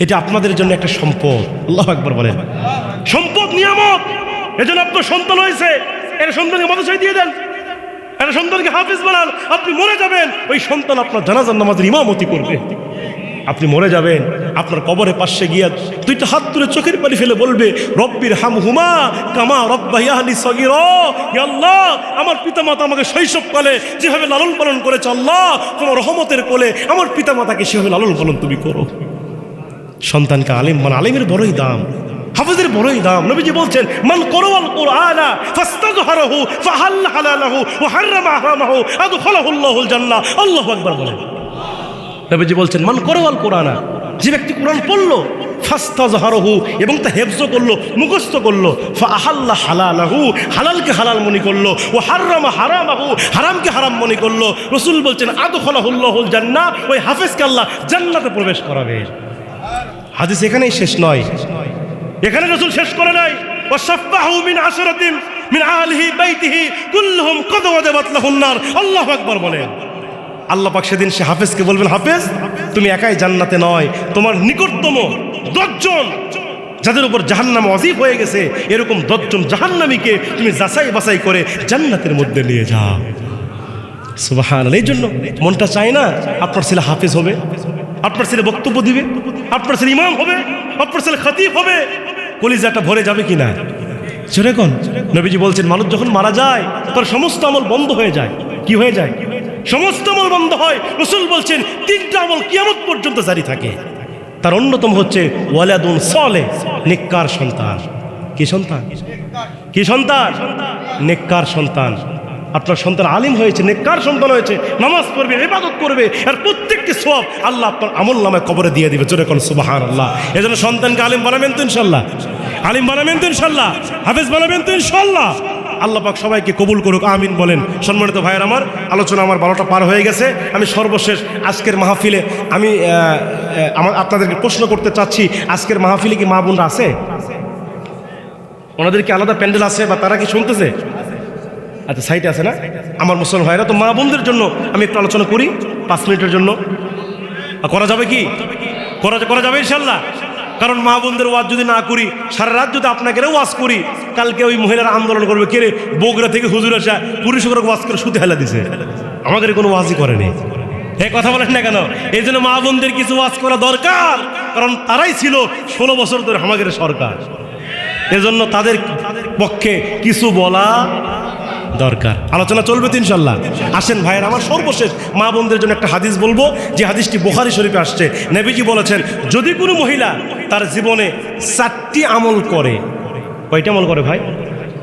এটা আপনাদের জন্য একটা সম্পদ। আল্লাহ একবার বলেন। সম্পদ নিয়ামত। এজন্য আপনার সন্তান হয়েছে। এটা সন্তানকে মাদ্রাসায় দিয়ে দেন। একটা সন্তানকে হাফিজ বানান। আপনি মরে যাবেন। ওই সন্তান আপনার জানাজার নামাজের ইমামতি করবে। আপনি মরে যাবেন। আপনার কবরে পাশে গিয়া দুইটা হাত তুলে চোখের পানি ফেলে বলবে, রব্বির হাম হুমা কামা রব্বাহিয়াহানি সগির। আল্লাহ, আমার পিতামাতা আমাকে শৈশবকালে যেভাবে লালন পালন করেছে আল্লাহ, তোমার রহমতের কোলে আমার পিতামাতাকে সেভাবে লালন পালন তুমি করো। সন্তানকে আলিম মানে আলিমের বড়ই দাম, হাফেজের বড়ই দাম। নবীজি বলছেন, মান করওয়াল কুরআনা ফাস্তাযহারাহু ফাহাল্লা হালালাহু ওয়া হাররামা হারামাহু আদখালাহুল্লাহুল জান্নাহ। আল্লাহু আকবার বলেন। নবীজি বলছেন, মান করওয়াল কোরআনা, যে ব্যক্তি কোরআন পড়ল ফাস্তাজহারহু এবং তা হেফজ করল, মুখস্থ করল ফাহাল্লা হালালাহু, হালালকে হালাল মনে করল ও হাররামা হারামাহু হারামকে হারাম মনে করল। রসুল বলছেন আদখালাহুল্লাহুল জান্নাহ, ওই হাফেজকে আল্লাহ জান্নাতে প্রবেশ করাবে। হাদিস এখানেই শেষ নয়। এখানে রসুল শেষ করে নাই। মিন মিন আহলিহি বাইতিহি কুল্লুহুম কদ আল্লাহু আকবার বলেন। আল্লাহ পাক সেদিন সে হাফেজকে বলবেন হাফেজ তুমি একাই জান্নাতে নয়। তোমার নিকটতম দশজন যাদের উপর জাহান্নাম অজিব হয়ে গেছে এরকম দশজন জাহান্নামীকে তুমি যাচাই বাছাই করে জান্নাতের মধ্যে নিয়ে যাও। সুবাহান এই জন্য মনটা চায় না আপনার ছেলে হাফেজ হবে। আপনার ছেলে বক্তব্য দিবে আপনার ছেলে ইমাম হবে আপনার ছেলে খতিব হবে, কলিজাটা ভরে যাবে কি না সেরকম নবীজি বলছেন, মানুষ যখন মারা যায়, তার সমস্ত আমল বন্ধ হয়ে যায়। কি হয়ে যায়? সমস্ত আমল বন্ধ হয়। রসুল বলছেন, তিনটা আমল কিয়ামত পর্যন্ত জারি থাকে। তার অন্যতম হচ্ছে, ওয়ালাদুন সলে নিকার সন্তান। কি সন্তান? কি সন্তান? নেককার সন্তান। আপনার সন্তান আলিম হয়েছে, নেককার সন্তান হয়েছে, নামাজ পড়বে, ইবাদত করবে আর প্রত্যেকটি সব আল্লাহ আপনার আমল নামায় কবরে দিয়ে দিবে, জোরে কোন সুবাহান আল্লাহ এজন্য সন্তানকে আলিম বানাবেন তো ইনশাল্লাহ। আলিম বানাবেন তো ইনশাল্লাহ। হাফেজ বানাবেন তো ইনশাল্লাহ। আল্লাহ পাক সবাইকে কবুল করুক, আমিন বলেন। সম্মানিত ভাইয়ের আমার, আলোচনা আমার বারোটা পার হয়ে গেছে। আমি সর্বশেষ আজকের মাহফিলে আমি আমার আপনাদেরকে প্রশ্ন করতে চাচ্ছি, আজকের মাহফিলে কি মা বোনরা আছে? ওনাদের কি আলাদা প্যান্ডেল আছে বা তারা কি শুনতেছে? আচ্ছা সাইটে আছে না? আমার মুসলমান ভাইরা, তো মা বোনদের জন্য আমি একটু আলোচনা করি, পাঁচ মিনিটের জন্য। করা যাবে কি? করা করা যাবে ইনশাল্লাহ কারণ মা বোনদের ওয়াজ যদি না করি, সারা রাত যদি আপনাকে ওয়াজ করি, কালকে ওই মহিলারা আন্দোলন করবে, কে রে? বগুড়া থেকে হুজুর আসা পুরুষ করে ওয়াজ করে শুতে হেলা দিছে। আমাদের কোনো ওয়াজই করেনি এ কথা বলেন না কেন? এই জন্য মা বোনদের কিছু ওয়াজ করা দরকার। কারণ তারাই ছিল ষোলো বছর ধরে আমাদের সরকার। এজন্য তাদের পক্ষে কিছু বলা দরকার। আলোচনা চলবে তো ইনশাল্লাহ। আসেন ভাইয়ের আমার সর্বশেষ মা বোনদের জন্য একটা হাদিস বলব। যে হাদিসটি বোখারি শরীফে আসছে। নেবিজি বলেছেন? যদি কোনো মহিলা তার জীবনে চারটি আমল করে, কয়টি আমল করে ভাই?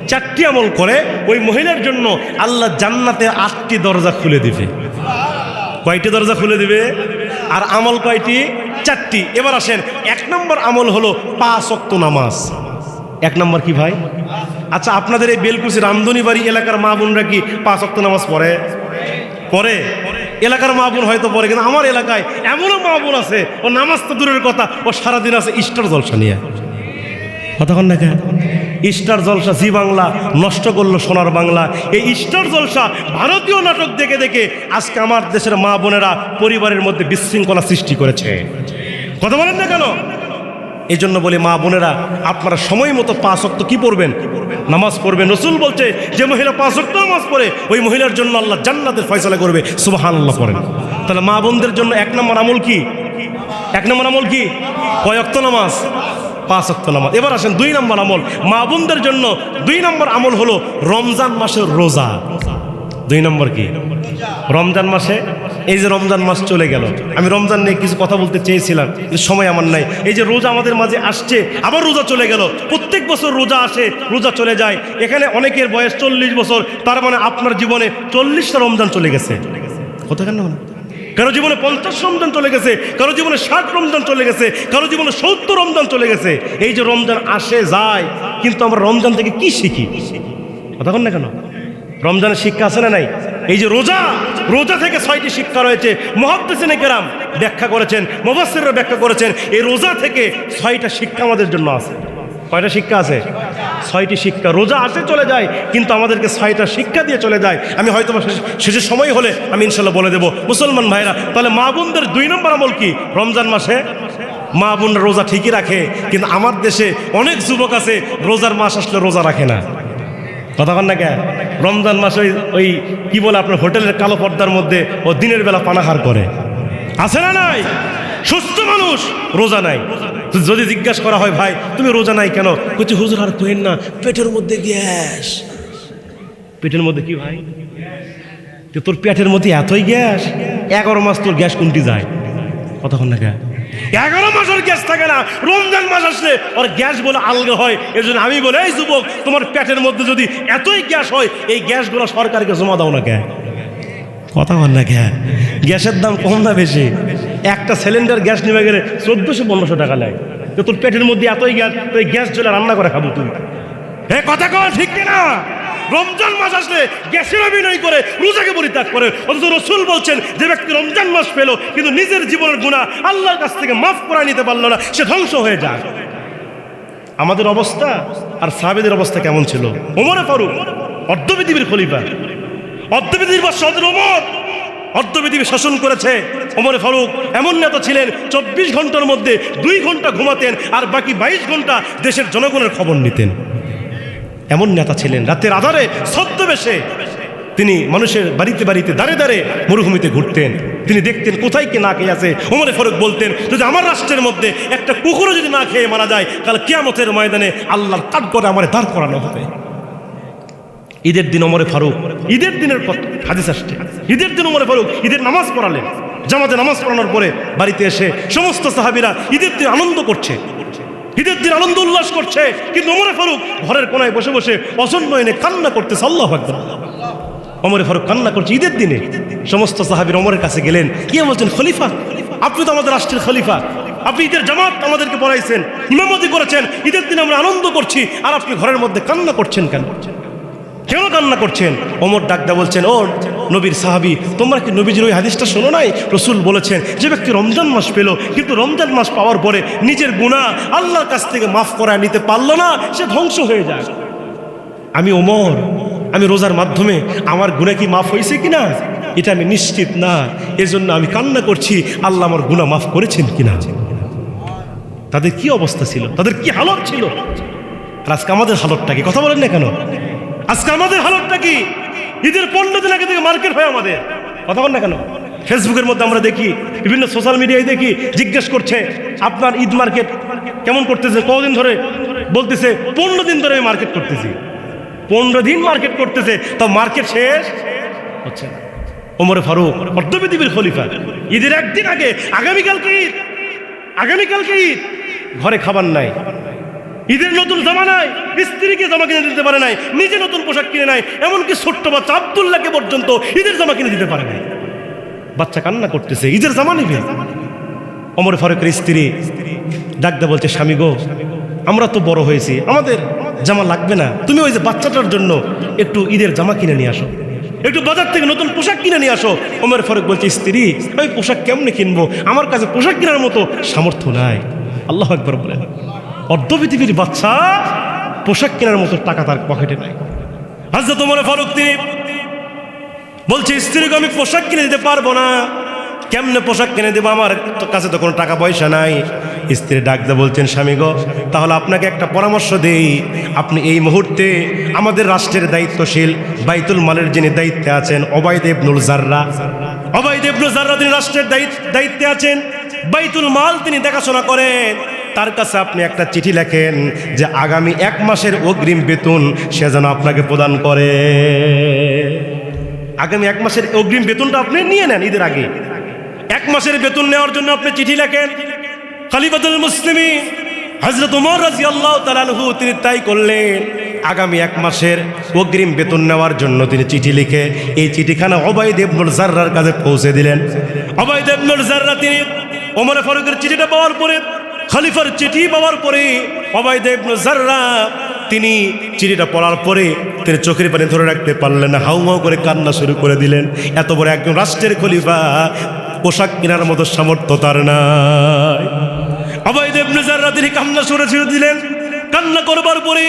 চারটি আমল করে, ওই মহিলার জন্য আল্লাহ জান্নাতে আটটি দরজা খুলে দিবে। কয়টি দরজা খুলে দিবে? আর আমল কয়টি? চারটি। এবার আসেন, এক নম্বর আমল হলো পাঁচ অক্ত নামাজ। এক নম্বর কি ভাই? আচ্ছা আপনাদের এই বেলকুচি রামধনী বাড়ি এলাকার মা বোনরা কি পাঁচ অক্ত নামাজ পড়ে? পড়ে? এলাকার মা বোন হয়তো পড়ে, কিন্তু আমার এলাকায় এমনও মা বোন আছে ও নামাজ তো দূরের কথা ও সারাদিন আছে ইস্টার জলসা নিয়ে। কতক্ষণ না কেন? জলসা জি বাংলা, নষ্ট করল সোনার বাংলা। এই স্টার জলসা ভারতীয় নাটক দেখে দেখে আজকে আমার দেশের মা বোনেরা পরিবারের মধ্যে বিশৃঙ্খলা সৃষ্টি করেছে। কথা বলেন না কেন? এই জন্য বলি, মা বোনেরা, আপনারা সময় মতো পাঁচ অক্ত কি পড়বেন? নামাজ পড়বেন। রসুল বলছে, যে মহিলা পাঁচ অক্ত নামাজ পড়ে, ওই মহিলার জন্য আল্লাহ জান্নাতের ফয়সলা করবে। সুবাহান আল্লাহ পড়েন। তাহলে মা বোনদের জন্য এক নম্বর আমল কি? এক নম্বর আমল কি? কয় অক্ত নামাজ? পাঁচ অক্ত নামাজ। এবার আসেন দুই নম্বর আমল। মা বোনদের জন্য দুই নম্বর আমল হলো রমজান মাসের রোজা। দুই নম্বর কি? রমজান মাসে এই যে রমজান মাস চলে গেল, আমি রমজান নিয়ে কিছু কথা বলতে চেয়েছিলাম, কিন্তু সময় আমার নাই। এই যে রোজা আমাদের মাঝে আসছে, আবার রোজা চলে গেল। প্রত্যেক বছর রোজা আসে, রোজা চলে যায়। এখানে অনেকের বয়স চল্লিশ বছর, তার মানে আপনার জীবনে চল্লিশটা রমজান চলে গেছে। কথা কেন না কারও জীবনে পঞ্চাশ রমজান চলে গেছে, কারও জীবনে ষাট রমজান চলে গেছে, কারও জীবনে সত্তর রমজান চলে গেছে। এই যে রমজান আসে, যায়, কিন্তু আমরা রমজান থেকে কি শিখি? কথা না কেন? রমজানের শিক্ষা আছে না নাই? এই যে রোজা রোজা থেকে ছয়টি শিক্ষা রয়েছে। মহাদ্দেসিনে কেরাম ব্যাখ্যা করেছেন মোবাসিররা ব্যাখ্যা করেছেন, এই রোজা থেকে ছয়টা শিক্ষা আমাদের জন্য আছে। কয়টা শিক্ষা আছে? ছয়টি শিক্ষা। রোজা আসে চলে যায়, কিন্তু আমাদেরকে ছয়টা শিক্ষা দিয়ে চলে যায়। আমি হয়তো শেষের সময় হলে আমি ইনশাল্লাহ বলে দেবো। মুসলমান ভাইরা তাহলে মা বোনদের দুই নম্বর আমল কি? রমজান মাসে? মা বোনরা রোজা ঠিকই রাখে, কিন্তু আমার দেশে অনেক যুবক আছে, রোজার মাস আসলে রোজা রাখে না। কথা না কে? রমজান মাসে ওই কি বলে আপনার হোটেলের কালো পর্দার মধ্যে ও দিনের বেলা পানাহার করে। আছে না নাই? সুস্থ মানুষ, রোজা নাই। যদি জিজ্ঞাসা করা হয়, ভাই, তুমি রোজা নাই কেন? কিছু হুজুর, আর কোহেন না, পেটের মধ্যে গ্যাস। পেটের মধ্যে কি ভাই? তোর পেটের মধ্যে এতই গ্যাস, এগারো মাস তোর গ্যাস কোনটি যায়? কতক্ষণ না গ্যাস এগারো মাস ওর গ্যাস থাকে না, রমজান মাস আসলে ওর গ্যাস বলে আলগা হয়। এর জন্য আমি বলে, এই যুবক, তোমার পেটের মধ্যে যদি এতই গ্যাস হয়, এই গ্যাসগুলো সরকারকে জমা দাও না গ্যাস কথা বল না গ্যাস গ্যাসের দাম কম না বেশি? একটা সিলিন্ডার গ্যাস নেমে গেলে চোদ্দোশো, পনেরোশো টাকা নেয়। তো তোর পেটের মধ্যে এতই গ্যাস, তো এই গ্যাস জ্বলে রান্না করে খাব তুই। হ্যাঁ কথা কর ঠিক কিনা? রমজান মাস আসলে গ্যাসের অভিনয় করে, রোজাকে পরিত্যাগ করে। অথচ রসুল বলছেন, যে ব্যক্তি রমজান মাস পেল, কিন্তু নিজের জীবনের গুণা আল্লাহর কাছ থেকে মাফ করা নিতে পারল না, সে ধ্বংস হয়ে যায়। আমাদের অবস্থা আর সাহাবেদের অবস্থা কেমন ছিল? ওমরে ফারুক অর্ধ পৃথিবীর খলিফা। অর্ধ পৃথিবীর বাদশাহ ওমর। অর্ধ পৃথিবী শাসন করেছে ওমরে ফারুক। এমন নেতা ছিলেন, চব্বিশ ঘণ্টার মধ্যে দুই ঘণ্টা ঘুমাতেন আর বাকি বাইশ ঘণ্টা দেশের জনগণের খবর নিতেন। এমন নেতা ছিলেন। রাতের আধারে ছদ্মবেশে তিনি মানুষের বাড়িতে বাড়িতে দাঁড়ে দাঁড়ে মরুভূমিতে ঘুরতেন। তিনি দেখতেন কোথায় কে না খেয়ে আছে। ওমরে ফারুক বলতেন, যদি আমার রাষ্ট্রের মধ্যে একটা কুকুরও যদি না খেয়ে মারা যায়, তাহলে কেয়ামতের ময়দানে আল্লাহর কাঠ করে আমার দাঁড় করানো হবে। ঈদের দিন ওমরে ফারুক, ঈদের দিনের কথা হাদিস আসছে। ঈদের দিন ওমরে ফারুক ঈদের নামাজ পড়ালেন। জামাতে নামাজ পড়ানোর পরে বাড়িতে এসে সমস্ত সাহাবিরা ঈদের দিন আনন্দ করছে। ঈদের দিন আনন্দ উল্লাস করছে। কিন্তু ওমরে ফারুক ঘরের কোনায় বসে বসে অসন্ন এনে কান্না করতেছে, আল্লাহ একদম ওমরে ফারুক কান্না করছে ঈদের দিনে। সমস্ত সাহাবির ওমরের কাছে গেলেন। কি বলছেন, খলিফা? আপনি তো আমাদের রাষ্ট্রের খলিফা। আপনি ঈদের জামাত আমাদেরকে পড়াইছেন, ইমামতি করেছেন। ঈদের দিন আমরা আনন্দ করছি। আর আপনি ঘরের মধ্যে কান্না করছেন কেন? কেন কান্না করছেন? ওমর ডাকদা বলছেন ও নবীর সাহাবি, তোমরা কি নবীজির ওই হাদিসটা শোনো নাই? রসুল বলেছেন, যে ব্যক্তি রমজান মাস পেল, কিন্তু রমজান মাস পাওয়ার পরে নিজের গুণা আল্লাহর কাছ থেকে মাফ করায় নিতে পারল না, সে ধ্বংস হয়ে যায়। আমি ওমর, আমি রোজার মাধ্যমে আমার গুণা কি মাফ হয়েছে কিনা? এটা আমি নিশ্চিত না। এজন্য আমি কান্না করছি, আল্লাহ আমার গুণা মাফ করেছেন কিনা? তাদের কি অবস্থা ছিল? তাদের কি হালত ছিল? আজকে আমাদের হালতটা কি? কথা বলেন না কেন? আজকে আমাদের হালতটা কি? ঈদের পনেরো দিন আগে থেকে মার্কেট হয় আমাদের। কথা বল না কেন? ফেসবুকের মধ্যে আমরা দেখি, বিভিন্ন সোশ্যাল মিডিয়ায় দেখি, জিজ্ঞেস করছে, আপনার ঈদ মার্কেট কেমন করতেছে? কদিন ধরে বলতেছে, পনেরো দিন ধরে আমি মার্কেট করতেছি। পনেরো দিন মার্কেট করতেছে, তো মার্কেট শেষ হচ্ছে না। ওমরে ফারুক অর্ধ পৃথিবীর খলিফা, ঈদের একদিন আগে, আগামীকালকে ঈদ আগামীকালকে ঈদ। ঘরে খাবার নাই। ঈদের নতুন জামা নাই, স্ত্রীকে জামা কিনে দিতে পারে নাই, নিজে নতুন পোশাক কিনে নাই, এমনকি ছোট্ট বাচ্চা আবদুল্লাহকে পর্যন্ত ঈদের জামা কিনে দিতে পারে নাই। বাচ্চা কান্না করতেছে, ঈদের জামা নিবে? অমর ফারুকের স্ত্রী ডাকদা বলছে, স্বামী গো, আমরা তো বড় হয়েছি, আমাদের জামা লাগবে না। তুমি ওই যে বাচ্চাটার জন্য একটু ঈদের জামা কিনে নিয়ে আসো। একটু বাজার থেকে নতুন পোশাক কিনে নিয়ে আসো। ওমর ফারুক বলছে, স্ত্রী, আমি পোশাক কেমনে কিনবো? আমার কাছে পোশাক কেনার মতো সামর্থ্য নাই। আল্লাহ একবার বলেন। অর্ধ পৃথিবীর বাচ্চা পোশাক কেনার মতো টাকা তার পকেটে নাই। হাজরত ওমর ফারুক তিনি বলছে, স্ত্রীকে আমি পোশাক কিনে দিতে পারব না। কেমনে পোশাক কিনে দেবো? আমার কাছে তো কোনো টাকা পয়সা নাই। স্ত্রী ডাকতে বলছেন, স্বামী গো, তাহলে আপনাকে একটা পরামর্শ দেই। আপনি এই মুহূর্তে আমাদের রাষ্ট্রের দায়িত্বশীল বাইতুল মালের যিনি দায়িত্বে আছেন অবাই দেবনুল জাররা। অবাই দেবনুল জাররা তিনি রাষ্ট্রের দায়িত্বে আছেন। বাইতুল মাল তিনি দেখাশোনা করেন। তার কাছে আপনি একটা চিঠি লেখেন যে আগামী এক মাসের অগ্রিম বেতন সে যেন আপনাকে প্রদান করে। আগামী এক মাসের অগ্রিম বেতনটা আপনি নিয়ে নেন ঈদের আগে। এক মাসের বেতন নেওয়ার জন্য আপনি চিঠি লেখেন। খালিফাতুল মুসলিমি হজরত উমর রাজি আল্লাহ তালানহু তিনি তাই করলেন। আগামী এক মাসের অগ্রিম বেতন নেওয়ার জন্য তিনি চিঠি লিখে এই চিঠিখানা অবাই দেবনুল জার্রার কাছে পৌঁছে দিলেন। অবাই দেবনুল জার্রা তিনি ওমর ফারুকের চিঠিটা পাওয়ার পরে খলিফার চিঠি পাওয়ার পরে অবাই দেবনুল জার্রা তিনি চিঠিটা পড়ার পরে তিনি চোখের পানি ধরে রাখতে পারলেন না, হাউ হাউ করে কান্না শুরু করে দিলেন। এত বড় একজন রাষ্ট্রের খলিফা, পোশাক কেনার মতো সামর্থ্য তার নাই। অবৈধ ইবনুজাররা তিনি কান্না শুরু ছেড়ে দিলেন। কান্না করবার পরে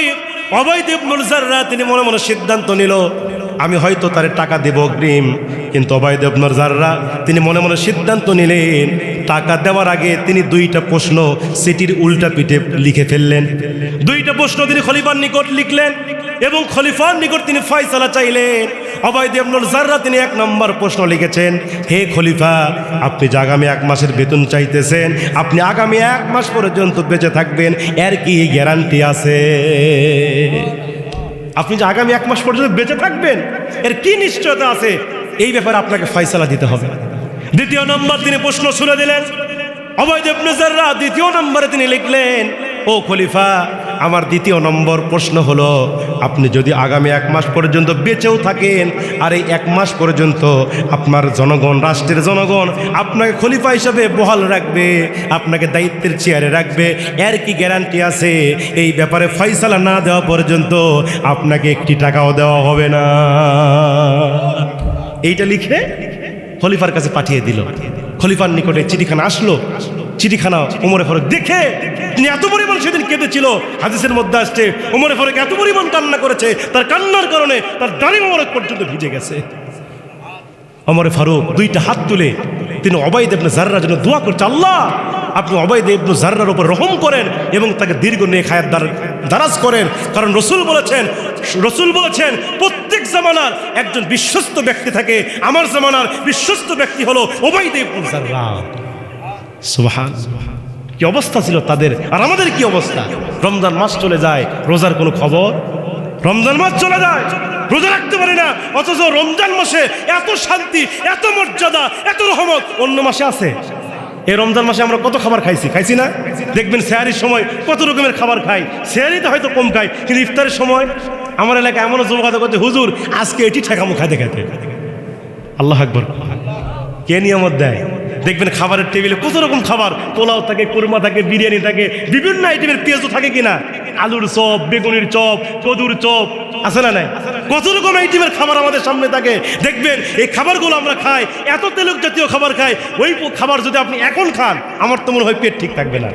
অবৈধ ইবনুজাররা তিনি মনে মনে সিদ্ধান্ত নিল আমি হয়তো তার টাকা দেব অগ্রিম, কিন্তু অবৈধ ইবনুজাররা তিনি মনে মনে সিদ্ধান্ত নিলেন, টাকা দেওয়ার আগে তিনি দুইটা প্রশ্ন সিটির উল্টা পিঠে লিখে ফেললেন। দুইটা প্রশ্ন তিনি খলিফার নিকট লিখলেন এবং খলিফার নিকট তিনি ফয়সালা চাইলেন। অবৈধ আব্দুল জাররা তিনি এক নম্বর প্রশ্ন লিখেছেন, হে খলিফা, আপনি যে আগামী এক মাসের বেতন চাইতেছেন, আপনি আগামী এক মাস পর্যন্ত বেঁচে থাকবেন, এর কি গ্যারান্টি আছে? আপনি যে আগামী এক মাস পর্যন্ত বেঁচে থাকবেন, এর কি নিশ্চয়তা আছে? এই ব্যাপারে আপনাকে ফয়সালা দিতে হবে। দ্বিতীয় নম্বর তিনি প্রশ্ন শুনে দিলেন। অবৈধ দ্বিতীয় নম্বরে তিনি লিখলেন, ও খলিফা আমার দ্বিতীয় নম্বর প্রশ্ন হলো, আপনি যদি আগামী এক মাস পর্যন্ত বেঁচেও থাকেন, আর এই এক মাস পর্যন্ত আপনার জনগণ, রাষ্ট্রের জনগণ আপনাকে খলিফা হিসাবে বহাল রাখবে, আপনাকে দায়িত্বের চেয়ারে রাখবে, এর কি গ্যারান্টি আছে? এই ব্যাপারে ফয়সালা না দেওয়া পর্যন্ত আপনাকে একটি টাকাও দেওয়া হবে না। এইটা লিখে খলিফার কাছে পাঠিয়ে দিল। খলিফার নিকটে চিঠিখানা আসলো। চিঠিখানা ওমরে ফারুক। দেখে তিনি এত পরিমাণ সেদিন কেঁদেছিল। হাদিসের মধ্যে আসছে, ওমরে ফারুক এত পরিমাণ কান্না করেছে, তার কান্নার কারণে তার দাড়ি মোবারক পর্যন্ত ভিজে গেছে। অমরে ফারুক দুইটা হাত তুলে তিনি অবাইদ ইবনে জাররার জন্য দোয়া করছে, আল্লাহ, আপনি অবাইদ ইবনে জাররার উপর রহম করেন এবং তাকে দীর্ঘ নিয়ে খায়াত দারাজ করেন। কারণ রসুল বলেছেন রসুল বলেছেন, প্রত্যেক জামানার একজন বিশ্বস্ত ব্যক্তি থাকে। আমার জামানার বিশ্বস্ত ব্যক্তি হলো ওবাইদ ইবনে জাররা। সুবহান। কি অবস্থা ছিল তাদের? আর আমাদের কি অবস্থা? রমজান মাস চলে যায়, রোজার কোনো খবর? রমজান মাস চলে যায়, রোজা রাখতে পারি না, অথচ রমজান মাসে এত শান্তি, এত মর্যাদা, এত রহমত। অন্য মাসে আছে। এই রমজান মাসে আমরা কত খাবার খাইছি খাইছি না? দেখবেন স্যারির সময় কত রকমের খাবার খাই। স্যারিতে হয়তো কম খাই, কিন্তু ইফতারের সময় আমার এলাকায় এমনও কথা করছে হুজুর, আজকে এটি ঠেকামো খাইতে খাইতে। আল্লাহ আকবর। কে নিয়ামত দেয়? দেখবেন খাবারের টেবিলে কত রকম খাবার? পোলাও থাকে, কুরমা থাকে, বিরিয়ানি থাকে, বিভিন্ন আইটেমের পেঁয়াজও থাকে কিনা? আলুর চপ, বেগুনির চপ, কদুর চপ, আছে না নাই? কত রকম আইটেমের খাবার আমাদের সামনে থাকে? দেখবেন এই খাবারগুলো আমরা খাই, এত তেলক জাতীয় খাবার খাই, ওই খাবার যদি আপনি এখন খান, আমার তো মনে হয় পেট ঠিক থাকবে না।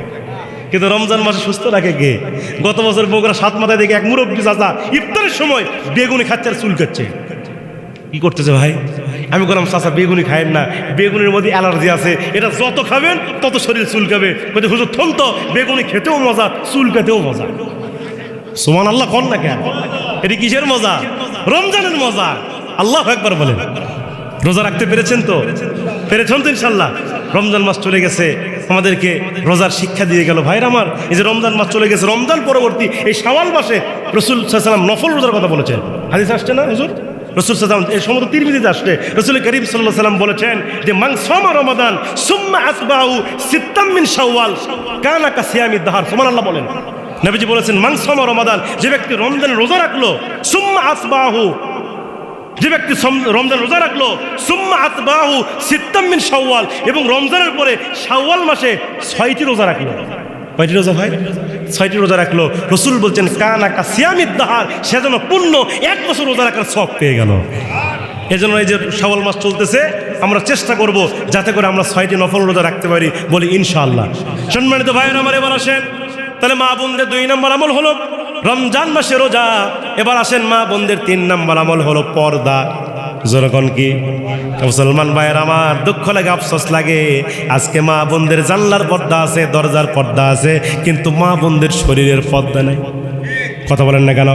কিন্তু রমজান মাসে সুস্থ রাখে কে? গত বছর বগুড়া সাত মাথায় দেখে এক মুরব্বী চাচা ইফতারের সময় বেগুনি খাচ্ছে আর চুল কাচ্ছে কি করতেছে ভাই? আমি বললাম, চাচা, বেগুনি খায়েন না। বেগুনের মধ্যে অ্যালার্জি আছে। এটা যত খাবেন, তত শরীর চুলকাবে। বলছে হুজুর, থন তো। বেগুনি খেতেও মজা, চুলকাতেও মজা। সুমান আল্লাহ কন না কেন? এটি কিসের মজা? রমজানের মজা। আল্লাহ একবার বলেন। রোজা রাখতে পেরেছেন তো? পেরেছেন তো ইনশাল্লাহ রমজান মাস চলে গেছে। আমাদেরকে রোজার শিক্ষা দিয়ে গেল। ভাইরা আমার, এই যে রমজান মাস চলে গেছে, রমজান পরবর্তী এই সাওয়াল মাসে রসুল সাল্লাম নফল রোজার কথা বলেছেন। হাদিস আসছে না হুজুর? রসুল সাল্লাম এই সমস্ত তিরমিজিতে আসছে রসুল করিম সাল্লাহ সাল্লাম বলেছেন যে মাংসমা রমাদান, সুম্মা আসবাহু সিত্তাম্মিন শাওয়াল, কানা কা সিয়ামি দাহার। সুমান আল্লাহ বলেন। নবীজি বলেছেন মাংসমা রমাদান, যে ব্যক্তি রমজানে রোজা রাখল, সুম্মা আসবাহু, যে ব্যক্তি রমজান রোজা রাখল, সুম্মা আতবাহু সিত্তাম্মিন শাওয়াল এবং রমজানের পরে শাওয়াল মাসে ছয়টি রোজা রাখল। কয়টি রোজা ভাই? ছয়টি রোজা রাখল। রসুল বলছেন, কানা কা সিয়ামিদ দাহার সে যেন পূর্ণ এক বছর রোজা রাখার শখ পেয়ে গেল। এজন্য এই যে শাওয়াল মাস চলতেছে, আমরা চেষ্টা করব যাতে করে আমরা ছয়টি নফল রোজা রাখতে পারি বলি ইনশাআল্লাহ। সম্মানিত ভাইয়ের, আমার এবার আসেন। তাহলে মা বোনদের দুই নম্বর আমল হলো, রমজান মাসে রোজা, এবার আসেন মা বোনদের তিন নম্বর আমল হলো পর্দা। জনগণ কি? মুসলমান ভাইয়ের আমার দুঃখ লাগে, আফসোস লাগে। আজকে মা বোনদের জানলার পর্দা আছে, দরজার পর্দা আছে, কিন্তু মা বোনদের শরীরের পর্দা নেই। কথা বলেন না কেন?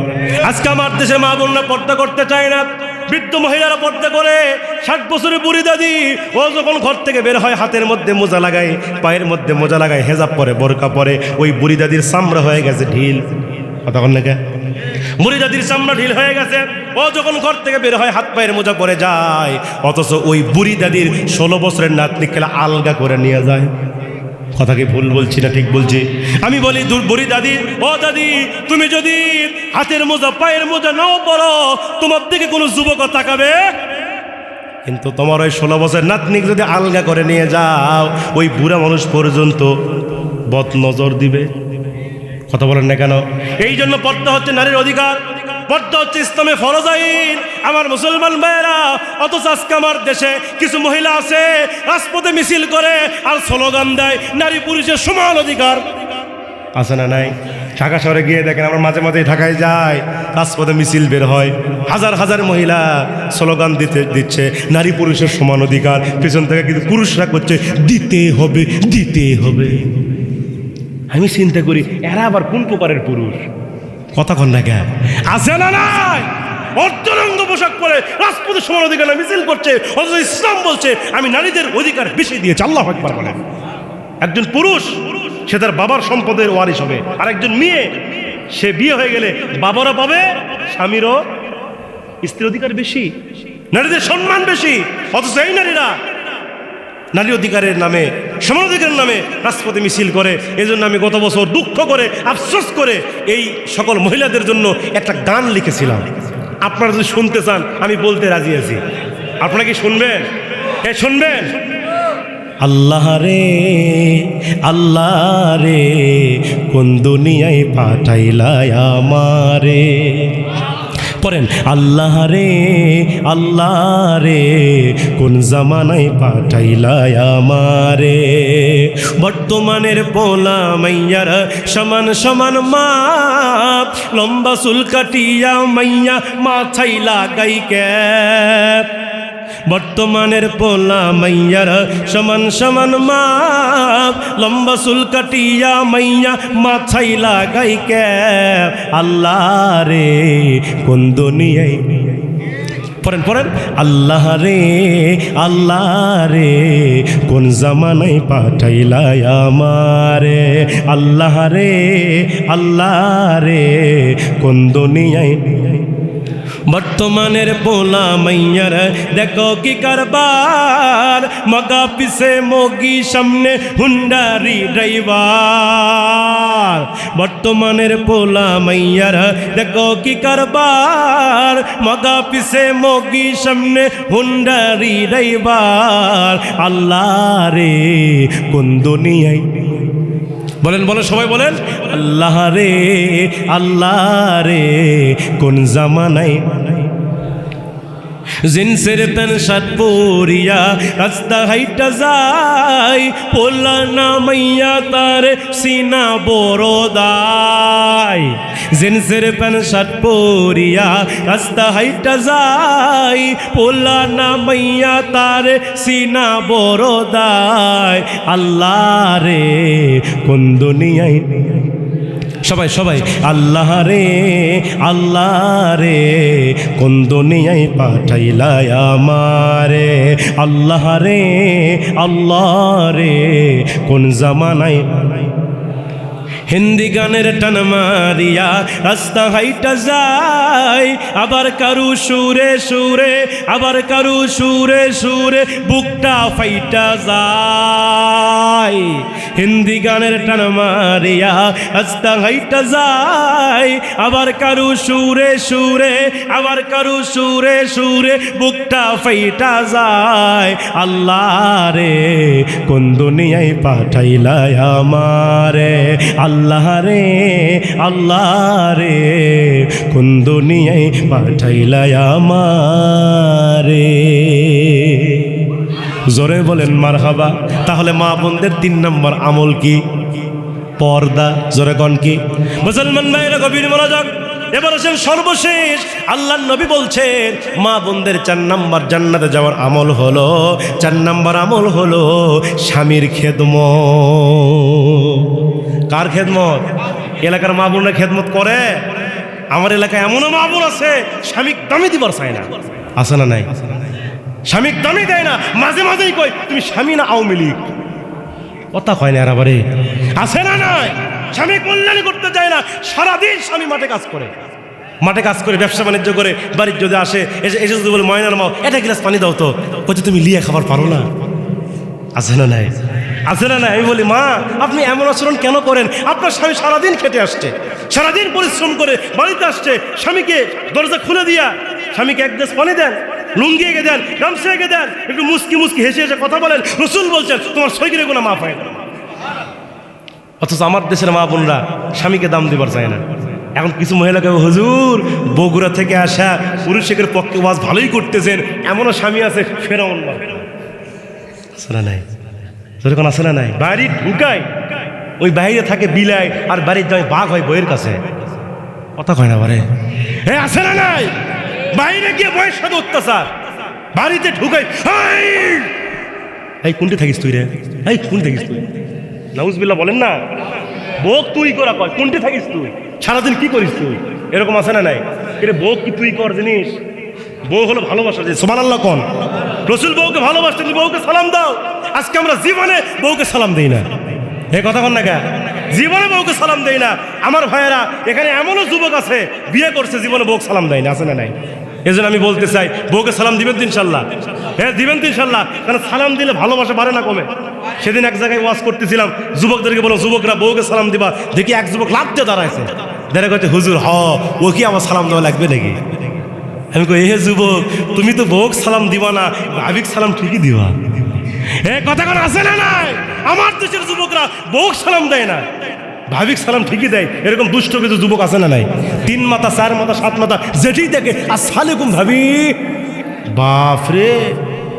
আজকে আমার দেশে মা বোনরা পর্দা করতে চায় না। বৃদ্ধ মহিলারা পর্দা করে, ষাট বছরের বুড়ি দাদি, ও যখন ঘর থেকে বের হয়, হাতের মধ্যে মোজা লাগায়, পায়ের মধ্যে মোজা লাগায়, হেজাব পরে, বোরকা পরে, ওই বুড়ি দাদির চামড়া হয়ে গেছে ঢিল। কথা বল না কে? বুড়ি দাদির চামড়া ঢিল হয়ে গেছে। ও যখন ঘর থেকে বের হয়, হাত পায়ের মোজা পরে যায়। অথচ ওই বুড়ি দাদির ষোলো বছরের নাতনি খেলা আলগা করে নিয়ে যায়। কথাকে ভুল বলছি না ঠিক বলছি? আমি বলি বুড়ি দাদি ও দাদি, তুমি যদি হাতের মোজা, পায়ের মোজা নাও পড়ো তোমার দিকে কোনো যুবক তাকাবে? কিন্তু তোমার ওই ষোলো বছর নাতনিক যদি আলগা করে নিয়ে যাও, ওই বুড়া মানুষ পর্যন্ত বদ নজর দিবে। কথা বলেন না কেন? এই জন্য পর্দা হচ্ছে নারীর অধিকার পর্দা হচ্ছে ইসলামে ফরজ আইন। আমার মুসলমান ভাইয়েরা, অথচ আজকে আমার দেশে কিছু মহিলা আছে, রাজপথে মিছিল করে আর স্লোগান দেয়, নারী পুরুষের সমান অধিকার। আছে না নাই? ঢাকা শহরে গিয়ে দেখেন আমরা মাঝে মাঝে ঢাকায় যাই রাজপথে মিছিল বের হয়। হাজার হাজার মহিলা স্লোগান দিতে, দিচ্ছে, নারী পুরুষের সমান অধিকার। পেছন থেকে কিন্তু পুরুষরা করছে, দিতে হবে দিতে হবে। আমি চিন্তা করি, এরা আবার কোন প্রকারের পুরুষ? কথা কন না কেন? আছে না নাই? অর্ধরঙ্গ পোশাক পরে রাজপথের সমান অধিকার মিছিল করছে, অথচ ইসলাম বলছে, আমি নারীদের অধিকার বেশি দিয়েছি, আল্লাহ একবার বলেন একজন পুরুষ, সে তার বাবার সম্পদের ওয়ারিশ হবে। আর একজন মেয়ে, সে বিয়ে হয়ে গেলে বাবারও পাবে, স্বামীরও। স্ত্রীর অধিকার বেশি, নারীদের সম্মান বেশি, অথচ এই নারীরা নারী অধিকারের নামে সমান অধিকারের নামে রাজপথে মিছিল করে। এই জন্য আমি গত বছর দুঃখ করে, আফসোস করে এই সকল মহিলাদের জন্য একটা গান লিখেছিলাম। আপনারা যদি শুনতে চান, আমি বলতে রাজি আছি। আপনারা কি শুনবেন? এ শুনবেন। আল্লাহ রে আল্লাহ রে, কোন দুনিয়ায় পাঠাইলাই আমারে। পড়েন, আল্লাহ রে আল্লাহ রে, কোন জামানায় পাঠাইলায় আমারে? বর্তমানের পোলা মাইয়ার সমান সমান মা লম্বা চুল কাটিয়া মাইয়া মাথাই লাগাই ক্যাপ বর্তমানের পোলা মাইয়ার, সমান সমান মা লম্বা চুল কাটিয়া মাইয়া মাথাই লাগাই কে? আল্লাহ রে, কোন দুনিয়ায়? পড়েন পড়েন। আল্লাহ রে আল্লাহ রে, কোন জামানায় পাঠাইলাই আমারে? আল্লাহ রে আল্লাহ রে, কোন দুনিয়ায়? বর্তমানের পোলা মাইয়ার, দেখো কি কারবার। মগা পিছে মগি সামনে হুন্ডারি ড্রাইভার। বর্তমানের পোলা মাইয়ার, দেখো কি কারবার। মগা পিছে মগি সামনে হুন্ডারি ড্রাইভার। আল্লাহ রে, কোন দুনিয়ায় বলেন বলেন সবাই বলেন আল্লাহ রে আল্লাহ রে কোন জামানায় জিন্সের প্যান্ট, শার্ট পরিয়া রাস্তা হাইটা যায় পোলা নামাইয়া তার সিনা বড় দায় জিন্সের প্যান্ট, শার্ট পরিয়া রাস্তা হাইটা যায় পোলা নামাইয়া তার সিনা বড় দায় আল্লাহ রে, কোন দুনিয়ায় সবাই সবাই। আল্লাহ রে আল্লাহ রে, কোন দুনিয়ায় পাঠাইলাই আমারে? আল্লাহ রে আল্লাহ রে, কোন জামানায় হিন্দি গানের টান মারিয়া রাস্তা হাইটা যায় আবার কারু সুরে সুরে, আবার কারু সুরে সুরে বুকটা ফাইটা যায় হিন্দি গানের টান মারিয়া রাস্তা হাইটা যায় আবার কারু সুরে সুরে, আবার কারু সুরে সুরে বুকটা ফাইটা যায় আল্লাহ রে, কোন দুনিয়ায় পাঠাইলাই আমারে? আল্লাহ রে, আল্লাহ রে, কোন দুনিয়ায় পাঠাইলাই আমারে। জোরে বলেন মার হাবা তাহলে মা বোনদের তিন নম্বর আমল কি? পর্দা, জোরে কন কি? মুসলমান ভাইরা গভীর মনোযোগ। এবার আসেন সর্বশেষ আল্লাহ নবী বলছেন, মা বোনদের চার নাম্বার জান্নাতে যাওয়ার আমল হলো, চার নাম্বার আমল হলো স্বামীর খেদম কার খেদমত? এলাকার মা বোনরা খেদমত করে? আমার এলাকায় এমনও মা বোন আছে স্বামী দামে দিবার চায় না। আছে না নাই? স্বামী দামে দেয় না, মাঝে মাঝেই কয়, তুমি স্বামী না আওয়ামী লীগ? কথা কয় না এরাবারে আছে না নাই? স্বামী কল্যাণী করতে যায় না, সারাদিন স্বামী মাঠে কাজ করে। মাঠে কাজ করে, ব্যবসা বাণিজ্য করে, বাড়ির যদি আসে এসে এসে যদি বলে ময়নার মাও, এটা গ্লাস পানি দাও তো। বলছে তুমি লিয়ে খাবার পারো না? আছে না নাই? আছে না নাই? আমি বলি, মা, আপনি এমন আচরণ কেন করেন? আপনার স্বামী সারাদিন খেটে আসছে। সারাদিন পরিশ্রম করে বাড়িতে আসছে। স্বামীকে দরজা খুলে দিয়া স্বামীকে এক গ্লাস পানি দেন, লুঙ্গি এগে দেন, গামছা এগে দেন, একটু মুস্কি মুস্কি হেসে হেসে কথা বলেন। রসুল বলছেন, তোমার সৈকিরে কোনো মাফ হয় না অথচ আমার দেশের মা বোনরা স্বামীকে দাম দেবার চায় না। এখন কিছু মহিলাকে হুজুর, বগুড়া থেকে আসা পুরুষের পক্ষে ওয়াজ ভালোই করতেছেন। এমনও স্বামী আছে, ফেরাউন না নাই? যেরকম আছে না নাই? বাড়ি ঢুকায়, ওই বাইরে থাকে বিলাই, আর বাড়ির যায় বাঘ হয় বইয়ের কাছে। কথা কয় না বারে? এ আছে না নাই? বাইরে গিয়ে বয়ের সাথে অত্যাচার। বাড়িতে ঢুকাই! এই! কোনটি থাকিস তুই রে? এই কোন থাকিস তুই? নাউজবিল্লাহ বলেন না? বোক তুই করা কয়, কোনটি থাকিস তুই? সারাদিন কি করিস তুই? এরকম আছে না নাই? এরে বোক কি তুই কর জিনিস? বউ হলো ভালোবাসা যে সোমান আল্লাহ কন। রসুল বউকে ভালোবাসতেন, বউকে সালাম দাও। আজকে আমরা জীবনে বউকে সালাম দিই না। এ কথা কন না কে? জীবনে বউকে সালাম দেই না। আমার ভাইয়েরা, এখানে এমনও যুবক আছে, বিয়ে করছে, জীবনে বউকে সালাম দেয় না, আছে না নাই? এজন্য আমি বলতে চাই, বউকে সালাম দিবেন তো ইনশাল্লাহ। হ্যাঁ দিবেন তো ইনশাল্লাহ। কারণ সালাম দিলে ভালোবাসা বাড়ে না কমে? সেদিন এক জায়গায় ওয়াজ করতেছিলাম, যুবকদেরকে বলো, যুবকরা, বউকে সালাম দিবা। দেখি এক যুবক লাভ দিয়ে দাঁড়াইছে। দাঁড়া করতে হুজুর, হ, ও কি আমার সালাম দেওয়া লাগবে নাকি? আমি কই হে যুবক, তুমি তো বউক সালাম দিবা না ভাবিক সালাম ঠিকই দিবা। এ কথা কোন আছে না নাই? আমার দেশের যুবকরা বউক সালাম দেয় না। ভাবিক সালাম ঠিকই দেয়। এরকম দুষ্ট কিছু যুবক আছে না নাই? তিন মাথা, চার মাথা, সাত মাথা, যেটি দেখে আর সালেকুম ভাবি বাপরে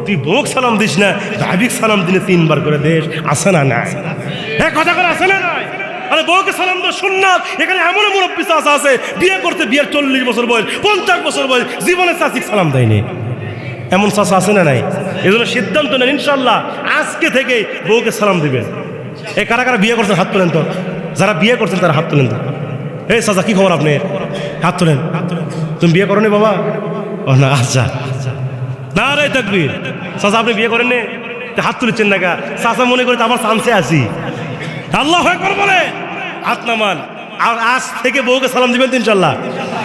তুই বউক সালাম দিস না, ভাবিক সালাম দিনে তিনবার করে দেশ আছে না নাই? এ কথা করে আছে না নাই? আরে বউকে সালাম দাও সুন্নাত। এখানে এমন মুরব্বী চাষা আছে বিয়ে করতে বিয়ের চল্লিশ বছর বয়স, পঞ্চাশ বছর বয়স, জীবনে চাষিক সালাম দেয়নি। এমন চাষা আছে না নাই? এজন্য সিদ্ধান্ত নেন ইনশাল্লাহ আজকে থেকে বউকে সালাম দিবেন। এ কারা কারা বিয়ে করছেন, হাত তোলেন তো। যারা বিয়ে করছেন, তারা হাত তোলেন তো। এই চাচা, কি খবর আপনি হাত তোলেন। তুমি বিয়ে করনি বাবা? ও না আচ্ছা। না রে তকবীর। সাজা আপনি বিয়ে করেন হাত তুলেছেন না গা। চাচা মনে করে আমার চান্সে আছি। আল্লাহ বলে। হাত নামান। আর আজ থেকে বউকে সালাম দিবেন ইনশাল্লাহ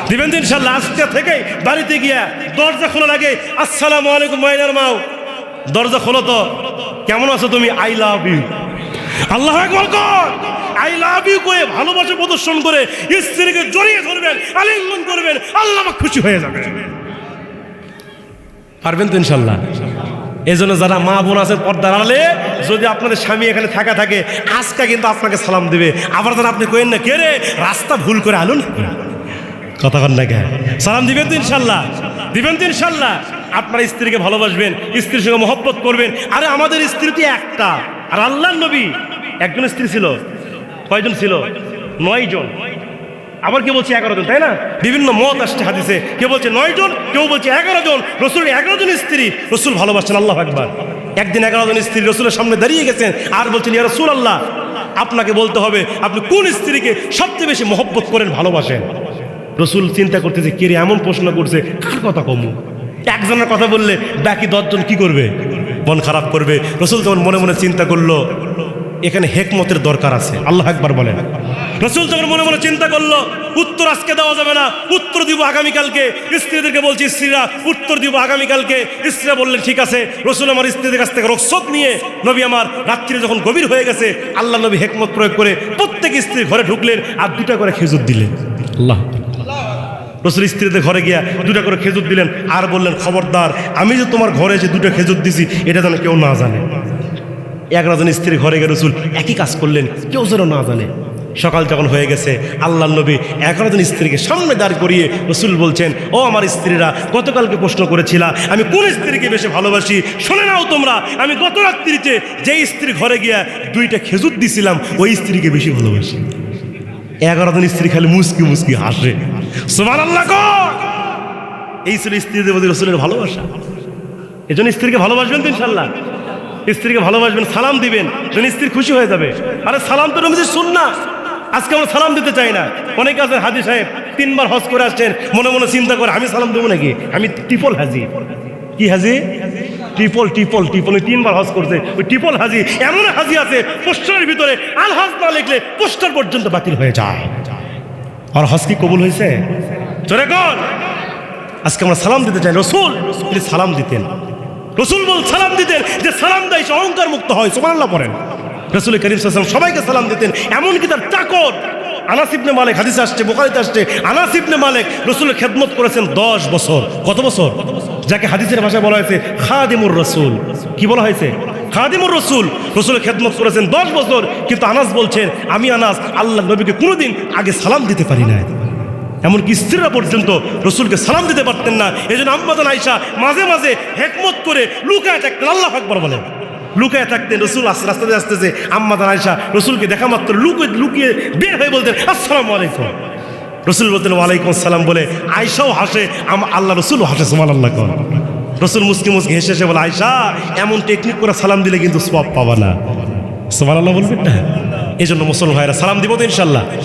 দিবেন ইনশাল্লাহ আজকে থেকে বাড়িতে গিয়া দরজা খোলা লাগে আসসালামু আলাইকুম মাইনার মাও। দরজা খোলো তো। কেমন আছো তুমি? আই লাভ ইউ আল্লাহ একবার আই লাভ ইউ করে ভালোবাসা প্রদর্শন করে স্ত্রীকে জড়িয়ে ধরবেন, আলিঙ্গন করবেন, আল্লাহ খুশি হয়ে যাবে। পারবেন তো ইনশাল্লাহ? এই জন্য যারা মা বোন আছেন পর্দার আড়ালে, যদি আপনাদের স্বামী এখানে থাকা থাকে, আজকে কিন্তু আপনাকে সালাম দেবে। আবার যেন আপনি কেন না, কে রে? রাস্তা ভুল করে আলুন কথা কন না সালাম দিবেন তো ইনশাল্লাহ? দিবেন তো ইনশাল্লাহ? আপনার স্ত্রীকে ভালোবাসবেন, স্ত্রীর সঙ্গে মহব্বত করবেন। আরে আমাদের স্ত্রী তো একটা। আর আল্লাহ নবী একজন স্ত্রী ছিল। কয়জন ছিল? নয় জন। আবার কেউ বলছে এগারো জন, তাই না? বিভিন্ন মত আসছে হাদিসে। কেউ বলছে নয় জন, কেউ বলছে এগারো জন। রসুল এগারো জন স্ত্রী। রসুল ভালোবাসছেন, আল্লাহ একবার একদিন এগারো জন স্ত্রী রসুলের সামনে দাঁড়িয়ে গেছেন আর বলছেন, ইয়া রসুল আল্লাহ আপনাকে বলতে হবে, আপনি কোন স্ত্রীকে সবচেয়ে বেশি মহব্বত করেন, ভালোবাসেন? রসুল চিন্তা করতেছে, কে এমন প্রশ্ন করছে, কার কথা কমু? একজনের কথা বললে বাকি দশজন কি করবে? মন খারাপ করবে। রসুল তখন মনে মনে চিন্তা করল, এখানে হেকমতের দরকার আছে। আল্লাহ একবার বলেন। রসুল তখন মনে মনে চিন্তা করল, উত্তর আজকে দেওয়া যাবে না, উত্তর দিব আগামীকালকে। স্ত্রীদেরকে বলছি, স্ত্রীরা, উত্তর দিব আগামীকালকে। স্ত্রীরা বললেন, ঠিক আছে। রসুল আমার স্ত্রীদের কাছ থেকে রক্ষক নিয়ে, নবী আমার রাত্রি যখন গভীর হয়ে গেছে, আল্লাহ নবী হেকমত প্রয়োগ করে প্রত্যেক স্ত্রীর ঘরে ঢুকলেন আর দুটা করে খেজুর দিলেন। আল্লাহ রসুল স্ত্রীদের ঘরে গিয়া দুটা করে খেজুর দিলেন আর বললেন, খবরদার, আমি যে তোমার ঘরে এসে দুটো খেজুর দিছি, এটা যেন কেউ না জানে। এক জন স্ত্রীর ঘরে গিয়ে রসুল একই কাজ করলেন, কেউ যেন না জানে। সকাল যখন হয়ে গেছে আল্লাহ নবী এগারো জন স্ত্রীকে সামনে দাঁড় করিয়ে রসুল বলছেন, ও আমার স্ত্রীরা, গতকালকে প্রশ্ন করেছিলা, আমি কোন স্ত্রীকে বেশি ভালোবাসি? শোনে নাও তোমরা, আমি গত রাত্রিতে যেই স্ত্রী ঘরে গিয়া দুইটা খেজুর দিছিলাম, ওই স্ত্রীকে বেশি ভালোবাসি। এগারো জন স্ত্রী খালি মুসকি মুসকি হাসে। এই ছিল স্ত্রীদের প্রতি রসুলের ভালোবাসা। এজন্য স্ত্রীকে ভালোবাসবেন তো ইনশাল্লাহ স্ত্রীকে ভালোবাসবেন, সালাম দিবেন, যেন স্ত্রী খুশি হয়ে যাবে। আরে সালাম তো নবীজি শুন না আজকে আমরা সালাম দিতে চাই না। অনেকে আছেন হাজি সাহেব, তিনবার হজ করে আসছেন, মনে মনে চিন্তা করে, আমি সালাম দেবো নাকি? আমি ট্রিপল হাজি। কি হাজি? Triple triple triple. তিনবার হজ করছে। ওই ট্রিপল হাজি, এমন হাজি আছে, পোস্টারের ভিতরে আল হজ না লিখলে পোস্টার পর্যন্ত বাতিল হয়ে যায়। আর হজ কি কবুল হয়েছে? আজকে আমরা সালাম দিতে চাই। রসুল, তিনি সালাম দিতেন। রসুল বল সালাম দিতেন যে সালাম দেয় সে অহংকার মুক্ত হয়। সুবহানাল্লাহ পড়েন রসুল করিম সাল্লাম সবাইকে সালাম দিতেন। এমনকি তার চাকর আনাসিবনে মালিক, হাদিস আসছে বোকারিতে আসছে আনাসিবনে মালিক রসুলের খেদমত করেছেন দশ বছর। কত বছর? যাকে হাদিসের ভাষায় বলা হয়েছে খাদিমুর রসুল। কি বলা হয়েছে? খাদিমুর রসুল রসুলের খেদমত করেছেন দশ বছর, কিন্তু আনাস বলছেন, আমি আনাস, আল্লাহ নবীকে কোনোদিন আগে সালাম দিতে পারি না এমনকি স্ত্রীরা পর্যন্ত রসুলকে সালাম দিতে পারতেন না। এই জন্য আম্মাদান আইসা মাঝে মাঝে হেকমত করে লুকায় থাকতেন, আল্লাহ আকবর বলেন। লুকায় থাকতেন, রসুল আস্তে রাস্তাতে আসতেছে, আম্মা দান আয়সা রসুলকে দেখা মাত্র লুকে লুকিয়ে বের হয়ে বলতেন, আসসালামু আলাইকুম। রসুল বলতেন, ওয়ালাইকুম আসসালাম বলে আয়সাও হাসে, আম আল্লাহ রসুলও হাসে সুমান আল্লাহ কর রসুল মুসকি মুসকি হেসে হেসে বলে আয়সা এমন টেকনিক করে সালাম দিলে কিন্তু সব পাবা না। সুমান আল্লাহ বলবেন না? এই জন্য মুসলমান ভাইরা সালাম দিব তো ইনশাল্লাহ